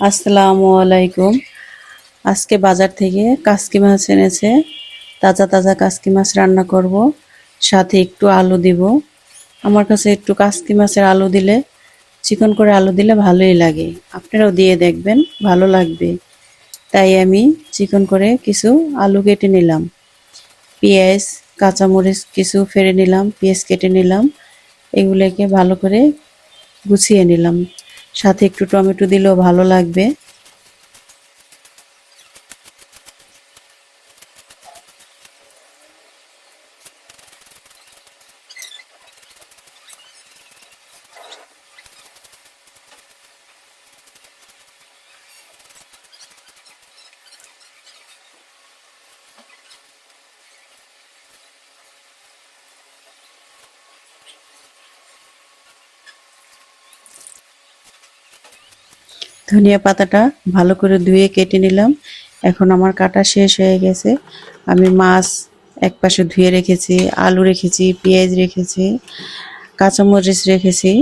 আসসালামু আলাইকুম। আজকে বাজার থেকে কাসকি মাছ এনেছে। তাজা তাজা কাসকি মাছ রান্না করব। সাথে একটু আলু দিব। আমার কাছে একটু কাসকি মাছের আলু দিলে, চিকন করে আলু দিলে ভালোই লাগে। আপনারাও দিয়ে দেখবেন, ভালো লাগবে। তাই আমি চিকন করে কিছু আলু কেটে নিলাম। পেঁয়াজ, কাঁচামরিচ কিছু ফেড়ে নিলাম, পেঁয়াজ কেটে নিলাম। এগুলোকে ভালো করে গুছিয়ে নিলাম। সাথে একটু টমেটো দিলেও ভালো লাগবে। ধনিয়া পাতাটা ভালো করে ধুয়ে কেটে নিলাম। এখন আমার কাটা শেষ হয়ে গেছে। আমি মাছ এক পাশে ধুয়ে রেখেছি, আলু রেখেছি, পেঁয়াজ রেখেছি, কাঁচামরিচ রেখেছি।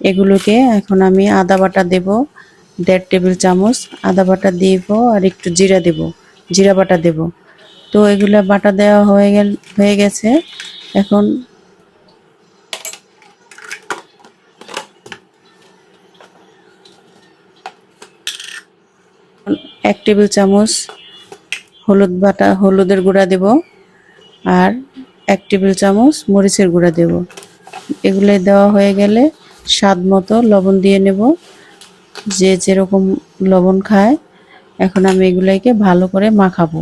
এগুলোকে এখন আমি আদা বাটা দেব, দেড় টেবিল চামচ আদা বাটা দিব আর একটু জিরা দেব, জিরা বাটা দেব। তো এগুলো বাটা দেওয়া হয়ে গেল, হয়ে গেছে। এখন এক টেবিল চামচ হলুদ বাটা, হলুদের গুঁড়া দেব আর এক টেবিল চামচ মরিচের গুঁড়া দেব। এগুলো দেওয়া হয়ে গেলে স্বাদ মতো লবণ দিয়ে নেব। যে যেরকম লবণ খায়, এখন আমি এগুলাকে ভালো করে মাখাবো।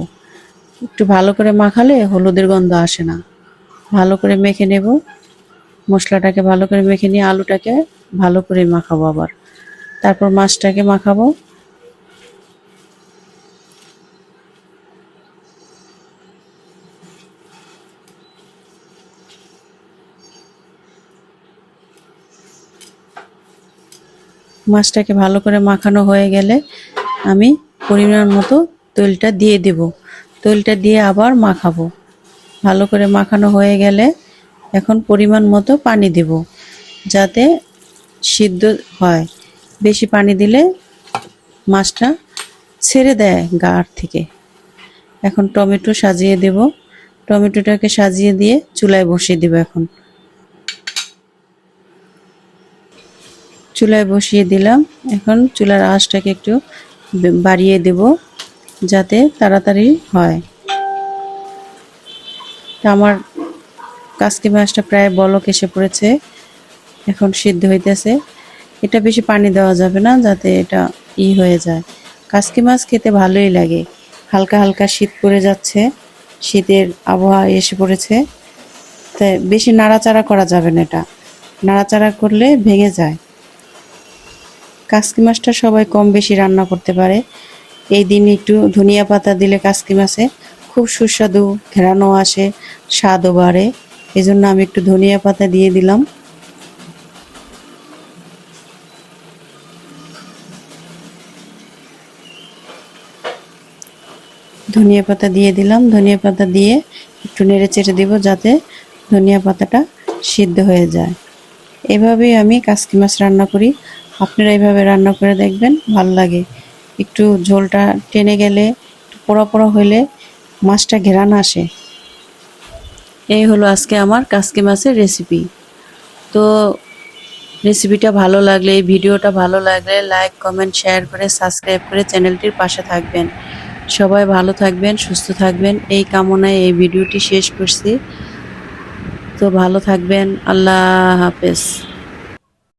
একটু ভালো করে মাখালে হলুদের গন্ধ আসে না। ভালো করে মেখে নেব। মশলাটাকে ভালো করে মেখে নিয়ে আলুটাকে ভালো করে মাখাবো আবার। তারপর মাছটাকে মাখাবো। মাছটাকে ভালো করে মাখানো হয়ে গেলে আমি পরিমাণ মতো তৈলটা দিয়ে দেব। তৈলটা দিয়ে আবার মাখাবো। ভালো করে মাখানো হয়ে গেলে এখন পরিমাণ মতো পানি দেব যাতে সিদ্ধ হয়। বেশি পানি দিলে মাছটা ছেড়ে দেয় গাঢ় থেকে। এখন টমেটো সাজিয়ে দেব। টমেটোটাকে সাজিয়ে দিয়ে চুলায় বসিয়ে দেব এখন। চুলায় বসিয়ে দিলাম। এখন চুলার আঁচটাকে একটু বাড়িয়ে দেব যাতে তাড়াতাড়ি হয়। তা আমার কাসকি মাছটা প্রায় বলক এসে পড়েছে। এখন সিদ্ধ হইতেছে। এটা বেশি পানি দেওয়া যাবে না যাতে এটা ই হয়ে যায়। কাসকি মাছ খেতে ভালোই লাগে। হালকা হালকা শীত পড়ে যাচ্ছে। শীতের আবহাওয়া এসে পড়েছে। তাই বেশি নাড়াচাড়া করা যাবে না এটা। নাড়াচাড়া করলে ভেঙে যায়। কাসকি মাছটা সবাই কম বেশি রান্না করতে পারে। এই দিন একটু ধনিয়া পাতা দিলে কাসকি মাছে খুব সুস্বাদু ঘেরানো আসে, স্বাদও বাড়ে। এই জন্য আমি একটু ধনিয়া পাতা দিয়ে দিলাম। ধনিয়া পাতা দিয়ে দিলাম। ধনিয়া পাতা দিয়ে একটু নেড়ে চেড়ে দিব যাতে ধনিয়া পাতাটা সিদ্ধ হয়ে যায়। এভাবেই আমি কাসকি মাছ রান্না করি। আপনারা এইভাবে রান্না করে দেখবেন, ভালো লাগে। একটু ঝোলটা টেনে গেলে পোড়া পোড়া হইলে মাছটা ঘেরান আসে। এই হলো আজকে আমার কাসকি মাছের রেসিপি তো রেসিপিটা ভালো লাগলে, এই ভিডিওটা ভালো লাগলে লাইক কমেন্ট শেয়ার করে সাবস্ক্রাইব করে চ্যানেলটির পাশে থাকবেন। সবাই ভালো থাকবেন, সুস্থ থাকবেন। এই কামনায় এই ভিডিওটি শেষ করছি। তো ভালো থাকবেন, আল্লাহ হাফেজ।